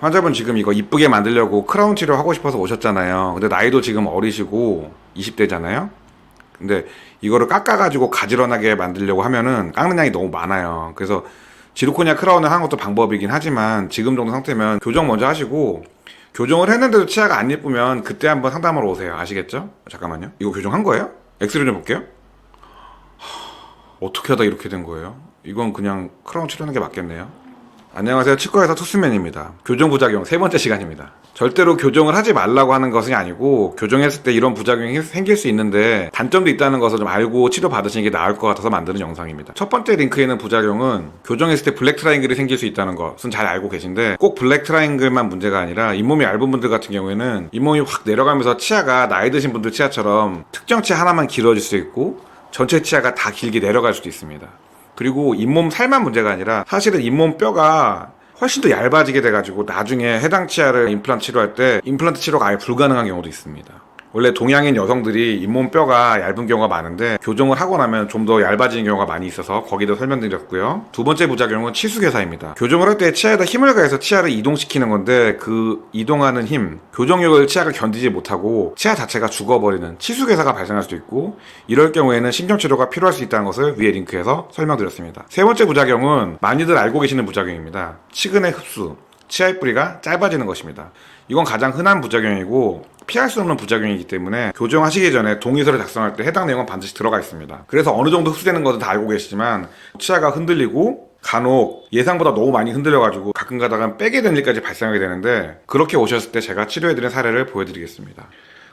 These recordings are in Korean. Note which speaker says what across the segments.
Speaker 1: 환자분 지금 이거 이쁘게 만들려고 크라운 치료 하고 싶어서 오셨잖아요. 근데 나이도 지금 어리시고 20대잖아요. 근데 이거를 깎아가지고 가지런하게 만들려고 하면은 깎는 양이 너무 많아요. 그래서 지르코니아 크라운을 하는 것도 방법이긴 하지만 지금 정도 상태면 교정 먼저 하시고 교정을 했는데도 치아가 안 예쁘면 그때 한번 상담하러 오세요. 아시겠죠? 잠깐만요. 이거 교정한 거예요? 엑스레이 좀 볼게요. 하, 어떻게 하다 이렇게 된 거예요? 이건 그냥 크라운 치료하는 게 맞겠네요. 안녕하세요. 치과의사 투스맨입니다. 교정 부작용 세 번째 시간입니다. 절대로 교정을 하지 말라고 하는 것이 아니고 교정했을 때 이런 부작용이 생길 수 있는데 단점도 있다는 것을 좀 알고 치료 받으시는 게 나을 것 같아서 만드는 영상입니다. 첫 번째 링크에 있는 부작용은 교정했을 때 블랙 트라이앵글이 생길 수 있다는 것은 잘 알고 계신데 꼭 블랙 트라이앵글만 문제가 아니라 잇몸이 얇은 분들 같은 경우에는 잇몸이 확 내려가면서 치아가 나이 드신 분들 치아처럼 특정 치아 하나만 길어질 수 있고 전체 치아가 다 길게 내려갈 수도 있습니다. 그리고 잇몸 살만 문제가 아니라 사실은 잇몸 뼈가 훨씬 더 얇아지게 돼가지고 나중에 해당 치아를 임플란트 치료할 때 임플란트 치료가 아예 불가능한 경우도 있습니다. 원래 동양인 여성들이 잇몸 뼈가 얇은 경우가 많은데 교정을 하고 나면 좀 더 얇아지는 경우가 많이 있어서 거기도 설명드렸고요. 두 번째 부작용은 치수개사입니다. 교정을 할 때 치아에다 힘을 가해서 치아를 이동시키는 건데 그 이동하는 힘, 교정력을 치아가 견디지 못하고 치아 자체가 죽어버리는 치수개사가 발생할 수도 있고 이럴 경우에는 신경치료가 필요할 수 있다는 것을 위에 링크에서 설명드렸습니다. 세 번째 부작용은 많이들 알고 계시는 부작용입니다. 치근의 흡수. 치아의 뿌리가 짧아지는 것입니다. 이건 가장 흔한 부작용이고 피할 수 없는 부작용이기 때문에 교정하시기 전에 동의서를 작성할 때 해당 내용은 반드시 들어가 있습니다. 그래서 어느 정도 흡수되는 것은 다 알고 계시지만 치아가 흔들리고 간혹 예상보다 너무 많이 흔들려가지고 가끔 가다가 빼게 될 일까지 발생하게 되는데 그렇게 오셨을 때 제가 치료해드린 사례를 보여드리겠습니다.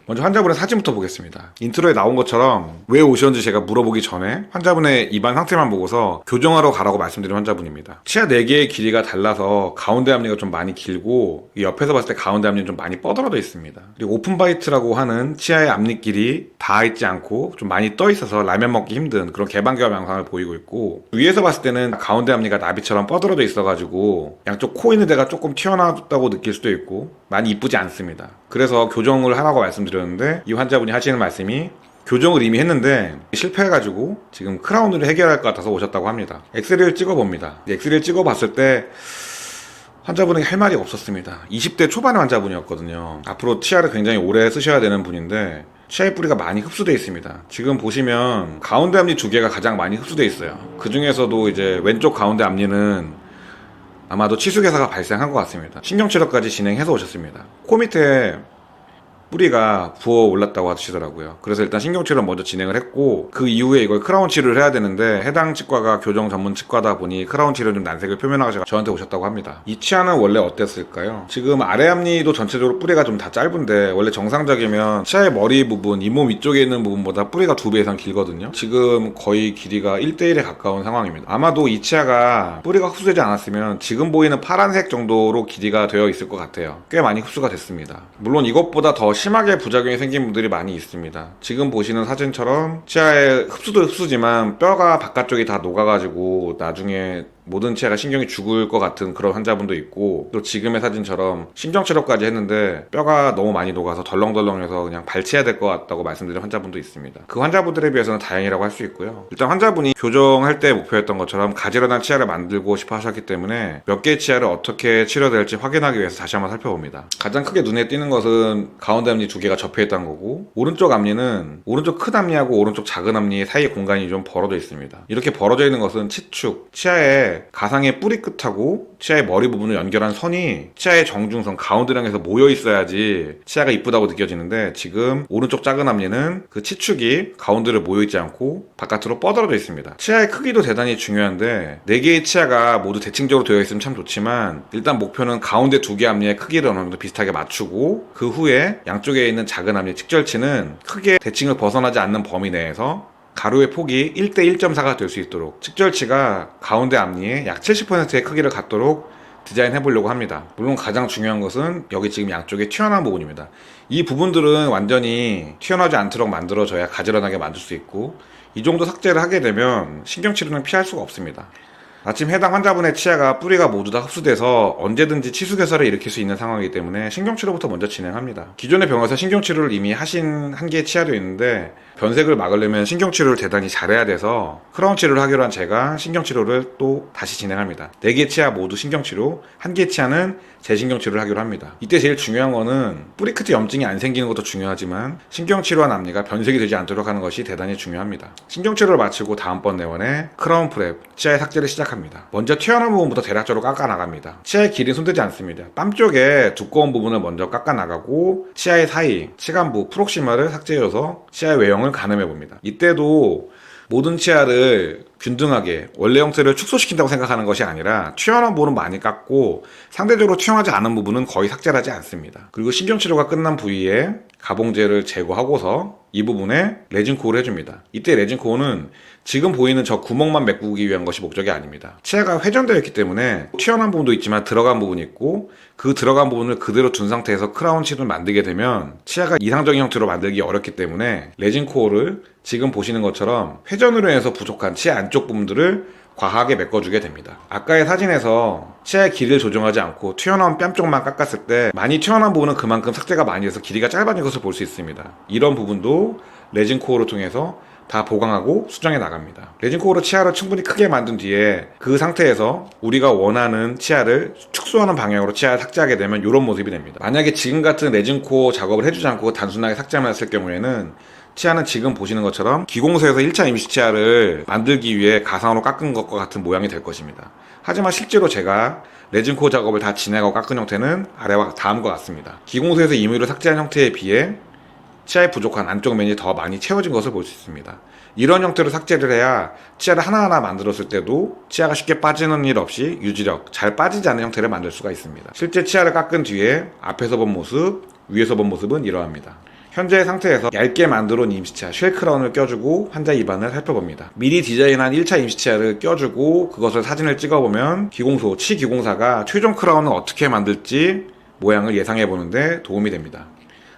Speaker 1: 먼저 환자분의 사진부터 보겠습니다. 인트로에 나온 것처럼 왜 오셨는지 제가 물어보기 전에 환자분의 입안 상태만 보고서 교정하러 가라고 말씀드린 환자분입니다. 치아 4개의 길이가 달라서 가운데 앞니가 좀 많이 길고 이 옆에서 봤을 때 가운데 앞니는 좀 많이 뻗어져 있습니다. 그리고 오픈바이트라고 하는 치아의 앞니끼리 닿아 있지 않고 좀 많이 떠 있어서 라면 먹기 힘든 그런 개방결 양상을 보이고 있고 위에서 봤을 때는 가운데 앞니가 나비처럼 뻗어져 있어가지고 양쪽 코 있는 데가 조금 튀어나왔다고 느낄 수도 있고 많이 이쁘지 않습니다. 그래서 교정을 하라고 말씀드렸 는데 이 환자분이 하시는 말씀이 교정을 이미 했는데 실패해가지고 지금 크라운으로 해결할 것 같아서 오셨다고 합니다. 엑스레이를 찍어봅니다. 엑스레이를 찍어봤을 때 환자분에게 할 말이 없었습니다. 20대 초반의 환자분이었거든요. 앞으로 치아를 굉장히 오래 쓰셔야 되는 분인데 치아의 뿌리가 많이 흡수되어 있습니다. 지금 보시면 가운데 앞니 두 개가 가장 많이 흡수되어 있어요. 그 중에서도 이제 왼쪽 가운데 앞니는 아마도 치수개사가 발생한 것 같습니다. 신경치료까지 진행해서 오셨습니다. 코 밑에 뿌리가 부어 올랐다고 하시더라고요. 그래서 일단 신경치료를 먼저 진행을 했고 그 이후에 이걸 크라운 치료를 해야 되는데 해당 치과가 교정 전문 치과다 보니 크라운 치료 좀 난색을 표명하셔서 저한테 오셨다고 합니다. 이 치아는 원래 어땠을까요? 지금 아래 앞니도 전체적으로 뿌리가 좀 다 짧은데 원래 정상적이면 치아의 머리 부분, 잇몸 위쪽에 있는 부분보다 뿌리가 두 배 이상 길거든요. 지금 거의 길이가 1대1에 가까운 상황입니다. 아마도 이 치아가 뿌리가 흡수되지 않았으면 지금 보이는 파란색 정도로 길이가 되어 있을 것 같아요. 꽤 많이 흡수가 됐습니다. 물론 이것보다 더 심하게 부작용이 생긴 분들이 많이 있습니다. 지금 보시는 사진처럼 치아에 흡수도 흡수지만 뼈가 바깥쪽이 다 녹아가지고 나중에 모든 치아가 신경이 죽을 것 같은 그런 환자분도 있고 또 지금의 사진처럼 신경 치료까지 했는데 뼈가 너무 많이 녹아서 덜렁덜렁해서 그냥 발치해야 될 것 같다고 말씀드린 환자분도 있습니다. 그 환자분들에 비해서는 다행이라고 할 수 있고요. 일단 환자분이 교정할 때 목표였던 것처럼 가지런한 치아를 만들고 싶어 하셨기 때문에 몇 개의 치아를 어떻게 치료될지 확인하기 위해서 다시 한번 살펴봅니다. 가장 크게 눈에 띄는 것은 가운데 앞니 두 개가 접혀 있다는 거고 오른쪽 앞니는 오른쪽 큰 앞니하고 오른쪽 작은 앞니 사이 공간이 좀 벌어져 있습니다. 이렇게 벌어져 있는 것은 치축, 치아에 가상의 뿌리 끝하고 치아의 머리 부분을 연결한 선이 치아의 정중선 가운데랑에서 모여 있어야지 치아가 이쁘다고 느껴지는데 지금 오른쪽 작은 앞니는 그 치축이 가운데로 모여 있지 않고 바깥으로 뻗어져 있습니다. 치아의 크기도 대단히 중요한데 네 개의 치아가 모두 대칭적으로 되어 있으면 참 좋지만 일단 목표는 가운데 두 개 앞니의 크기를 어느 정도 비슷하게 맞추고 그 후에 양쪽에 있는 작은 앞니 측절치는 크게 대칭을 벗어나지 않는 범위 내에서 가로의 폭이 1대 1.4가 될 수 있도록 측절치가 가운데 앞니의 약 70%의 크기를 갖도록 디자인해 보려고 합니다. 물론 가장 중요한 것은 여기 지금 양쪽에 튀어나온 부분입니다. 이 부분들은 완전히 튀어나오지 않도록 만들어져야 가지런하게 만들 수 있고 이 정도 삭제를 하게 되면 신경치료는 피할 수가 없습니다. 마침 해당 환자분의 치아가 뿌리가 모두 다 흡수돼서 언제든지 치수개설을 일으킬 수 있는 상황이기 때문에 신경치료부터 먼저 진행합니다. 기존의 병원에서 신경치료를 이미 하신 한 개의 치아도 있는데 변색을 막으려면 신경치료를 대단히 잘해야 돼서 크라운 치료를 하기로 한 제가 신경치료를 또 다시 진행합니다. 네개 치아 모두 신경치료, 한개 치아는 재신경 치료를 하기로 합니다. 이때 제일 중요한 거는 뿌리 끝에 염증이 안 생기는 것도 중요하지만 신경 치료와 남니가 변색이 되지 않도록 하는 것이 대단히 중요합니다. 신경 치료를 마치고 다음번 내원에 크라운 프랩, 치아의 삭제를 시작합니다. 먼저 튀어나온 부분부터 대략적으로 깎아 나갑니다. 치아의 길이는 손대지 않습니다. 뺨 쪽에 두꺼운 부분을 먼저 깎아 나가고 치아의 사이, 치간부, 프록시마를 삭제해줘서 치아의 외형을 가늠해 봅니다. 이때도 모든 치아를 균등하게 원래 형태를 축소시킨다고 생각하는 것이 아니라 튀어나온 부분은 많이 깎고 상대적으로 튀어나지 않은 부분은 거의 삭제를 하지 않습니다. 그리고 신경치료가 끝난 부위에 가봉제를 제거하고서 이 부분에 레진 코어를 해줍니다. 이때 레진 코어는 지금 보이는 저 구멍만 메꾸기 위한 것이 목적이 아닙니다. 치아가 회전되어 있기 때문에 튀어나온 부분도 있지만 들어간 부분이 있고 그 들어간 부분을 그대로 둔 상태에서 크라운 칠을 만들게 되면 치아가 이상적인 형태로 만들기 어렵기 때문에 레진 코어를 지금 보시는 것처럼 회전으로 인해서 부족한 치아 안쪽 부분들을 과하게 메꿔주게 됩니다. 아까의 사진에서 치아의 길이를 조정하지 않고 튀어나온 뺨 쪽만 깎았을 때 많이 튀어나온 부분은 그만큼 삭제가 많이 돼서 길이가 짧아진 것을 볼 수 있습니다. 이런 부분도 레진 코어를 통해서 다 보강하고 수정해 나갑니다. 레진 코어로 치아를 충분히 크게 만든 뒤에 그 상태에서 우리가 원하는 치아를 축소하는 방향으로 치아를 삭제하게 되면 이런 모습이 됩니다. 만약에 지금 같은 레진 코어 작업을 해주지 않고 단순하게 삭제만 했을 경우에는 치아는 지금 보시는 것처럼 기공소에서 1차 임시 치아를 만들기 위해 가상으로 깎은 것과 같은 모양이 될 것입니다. 하지만 실제로 제가 레진 코어 작업을 다 진행하고 깎은 형태는 아래와 다음과 같습니다. 기공소에서 임의로 삭제한 형태에 비해 치아에 부족한 안쪽 면이 더 많이 채워진 것을 볼 수 있습니다. 이런 형태로 삭제를 해야 치아를 하나하나 만들었을 때도 치아가 쉽게 빠지는 일 없이 유지력, 잘 빠지지 않는 형태를 만들 수가 있습니다. 실제 치아를 깎은 뒤에 앞에서 본 모습, 위에서 본 모습은 이러합니다. 현재의 상태에서 얇게 만들어 온 임시치아 쉘크라운을 껴주고 환자 입안을 살펴봅니다. 미리 디자인한 1차 임시치아를 껴주고 그것을 사진을 찍어보면 기공소, 치기공사가 최종 크라운을 어떻게 만들지 모양을 예상해보는데 도움이 됩니다.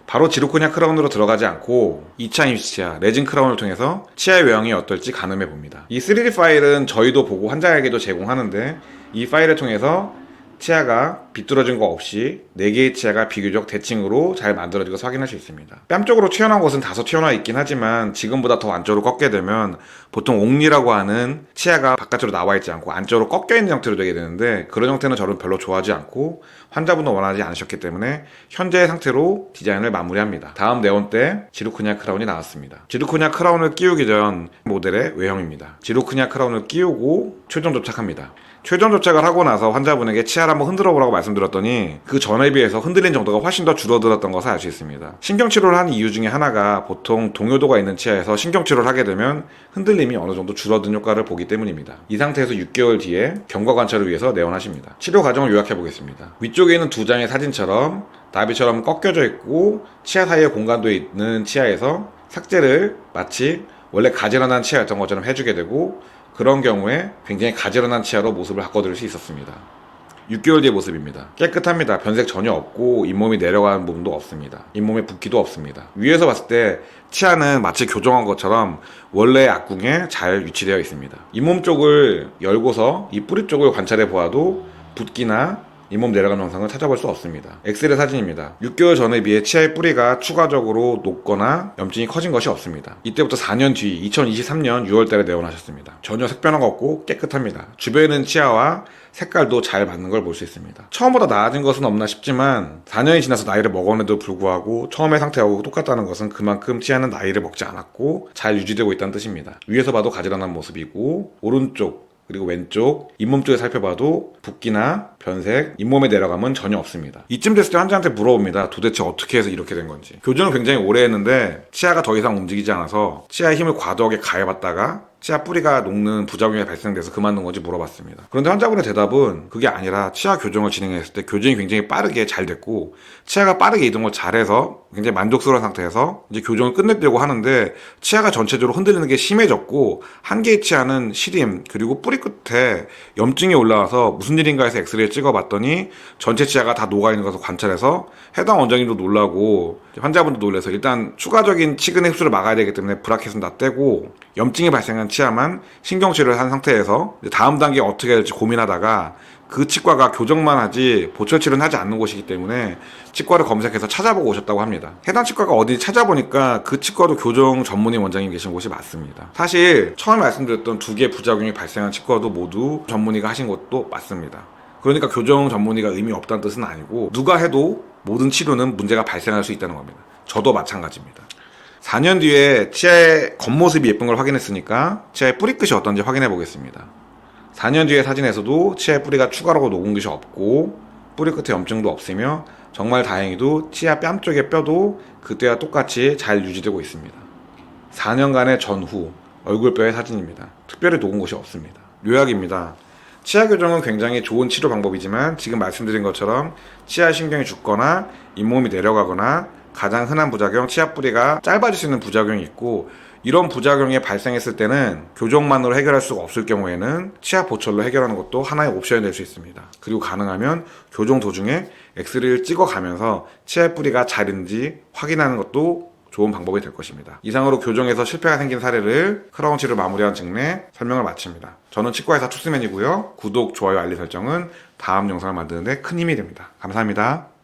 Speaker 1: 바로 지루코냐 크라운으로 들어가지 않고 2차 임시치아 레진 크라운을 통해서 치아의 외형이 어떨지 가늠해 봅니다. 이 3D 파일은 저희도 보고 환자에게도 제공하는데 이 파일을 통해서 치아가 비뚤어진 거 없이 4개의 치아가 비교적 대칭으로 잘 만들어진 것을 확인할 수 있습니다. 뺨 쪽으로 튀어나온 것은 다소 튀어나와 있긴 하지만 지금보다 더 안쪽으로 꺾게 되면 보통 옥리라고 하는 치아가 바깥으로 나와 있지 않고 안쪽으로 꺾여 있는 형태로 되게 되는데 그런 형태는 저는 별로 좋아하지 않고 환자분은 원하지 않으셨기 때문에 현재의 상태로 디자인을 마무리합니다. 다음 네온 때 지루크냐 크라운이 나왔습니다. 지루크냐 크라운을 끼우기 전 모델의 외형입니다. 지루크냐 크라운을 끼우고 최종 도착합니다. 최종 도착을 하고 나서 환자분에게 치아를 한번 흔들어 보라고 말씀 드렸더니 그 전에 비해서 흔들린 정도가 훨씬 더 줄어들었던 것을 알 수 있습니다. 신경치료를 하는 이유 중에 하나가 보통 동요도가 있는 치아에서 신경치료를 하게 되면 흔들림이 어느 정도 줄어든 효과를 보기 때문입니다. 이 상태에서 6개월 뒤에 경과 관찰을 위해서 내원하십니다. 치료 과정을 요약해 보겠습니다. 위쪽에 있는 두 장의 사진처럼 나비처럼 꺾여져 있고 치아 사이에 공간도 있는 치아에서 삭제를 마치 원래 가지런한 치아였던 것처럼 해주게 되고 그런 경우에 굉장히 가지런한 치아로 모습을 바꿔드릴 수 있었습니다. 6개월 뒤의 모습입니다. 깨끗합니다. 변색 전혀 없고 잇몸이 내려가는 부분도 없습니다. 잇몸에 붓기도 없습니다. 위에서 봤을 때 치아는 마치 교정한 것처럼 원래 악궁에 잘 위치되어 있습니다. 잇몸 쪽을 열고서 이 뿌리 쪽을 관찰해 보아도 붓기나 잇몸 내려가는 영상을 찾아볼 수 없습니다. 엑스레이 사진입니다. 6개월 전에 비해 치아의 뿌리가 추가적으로 높거나 염증이 커진 것이 없습니다. 이때부터 4년 뒤 2023년 6월달에 내원하셨습니다. 전혀 색변화가 없고 깨끗합니다. 주변에 있는 치아와 색깔도 잘 맞는 걸 볼 수 있습니다. 처음보다 나아진 것은 없나 싶지만 4년이 지나서 나이를 먹었는데도 불구하고 처음의 상태하고 똑같다는 것은 그만큼 치아는 나이를 먹지 않았고 잘 유지되고 있다는 뜻입니다. 위에서 봐도 가지런한 모습이고 오른쪽 그리고 왼쪽 잇몸 쪽에 살펴봐도 붓기나 변색, 잇몸의 내려감은 전혀 없습니다. 이쯤 됐을 때 환자한테 물어봅니다. 도대체 어떻게 해서 이렇게 된 건지. 교정을 굉장히 오래 했는데 치아가 더 이상 움직이지 않아서 치아의 힘을 과도하게 가해봤다가 치아 뿌리가 녹는 부작용이 발생돼서 그만둔 건지 물어봤습니다. 그런데 환자분의 대답은 그게 아니라 치아 교정을 진행했을 때 교정이 굉장히 빠르게 잘 됐고 치아가 빠르게 이동을 잘해서 굉장히 만족스러운 상태에서 이제 교정을 끝내려고 하는데 치아가 전체적으로 흔들리는 게 심해졌고 한 개의 치아는 시림 그리고 뿌리 끝에 염증이 올라와서 무슨 일인가 해서 엑스레이를 찍어봤더니 전체 치아가 다 녹아있는 것을 관찰해서 해당 원장님도 놀라고 환자분도 놀라서 일단 추가적인 치근 흡수를 막아야 되기 때문에 브라켓은 다 떼고 염증이 발생한 치아만 신경치료를 한 상태에서 다음 단계 어떻게 해야 될지 고민하다가 그 치과가 교정만 하지 보철 치료는 하지 않는 곳이기 때문에 치과를 검색해서 찾아보고 오셨다고 합니다. 해당 치과가 어디 찾아보니까 그 치과도 교정 전문의 원장님 계신 곳이 맞습니다. 사실 처음에 말씀드렸던 두 개의 부작용이 발생한 치과도 모두 전문의가 하신 것도 맞습니다. 그러니까 교정 전문의가 의미 없다는 뜻은 아니고 누가 해도 모든 치료는 문제가 발생할 수 있다는 겁니다. 저도 마찬가지입니다. 4년 뒤에 치아의 겉모습이 예쁜 걸 확인했으니까 치아의 뿌리끝이 어떤지 확인해 보겠습니다. 4년 뒤의 사진에서도 치아의 뿌리가 추가로 녹은 것이 없고 뿌리 끝에 염증도 없으며 정말 다행히도 치아 뺨 쪽의 뼈도 그때와 똑같이 잘 유지되고 있습니다. 4년간의 전후 얼굴뼈의 사진입니다. 특별히 녹은 곳이 없습니다. 요약입니다. 치아 교정은 굉장히 좋은 치료 방법이지만 지금 말씀드린 것처럼 치아 신경이 죽거나 잇몸이 내려가거나 가장 흔한 부작용 치아 뿌리가 짧아질 수 있는 부작용이 있고 이런 부작용이 발생했을 때는 교정만으로 해결할 수가 없을 경우에는 치아 보철로 해결하는 것도 하나의 옵션이 될 수 있습니다. 그리고 가능하면 교정 도중에 엑스레이를 찍어가면서 치아 뿌리가 잘 있는지 확인하는 것도 좋은 방법이 될 것입니다. 이상으로 교정에서 실패가 생긴 사례를 크라운 치를 마무리한 증례 설명을 마칩니다. 저는 치과의사 투스맨이고요. 구독, 좋아요, 알림 설정은 다음 영상을 만드는데 큰 힘이 됩니다. 감사합니다.